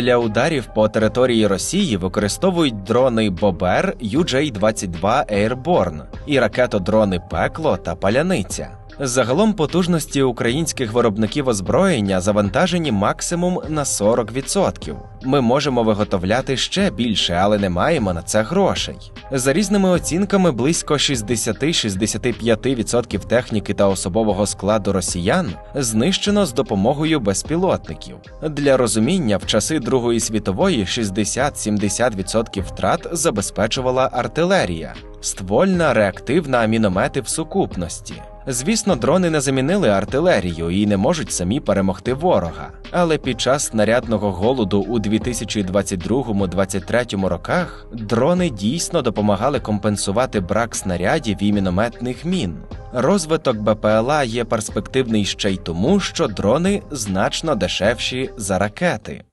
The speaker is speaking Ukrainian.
Для ударів по території Росії використовують дрони Бобер UJ-22 Airborne і ракетодрони Пекло та Паляниця. Загалом потужності українських виробників озброєння завантажені максимум на 40%. Ми можемо виготовляти ще більше, але не маємо на це грошей. За різними оцінками, близько 60-65% техніки та особового складу росіян знищено з допомогою безпілотників. Для розуміння, в часи Другої світової 60-70% втрат забезпечувала артилерія, ствольна, реактивна, міномети в сукупності. Звісно, дрони не замінили артилерію і не можуть самі перемогти ворога. Але під час снарядного голоду у 2022-2023 роках дрони дійсно допомагали компенсувати брак снарядів і мінометних мін. Розвиток БПЛА є перспективний ще й тому, що дрони значно дешевші за ракети.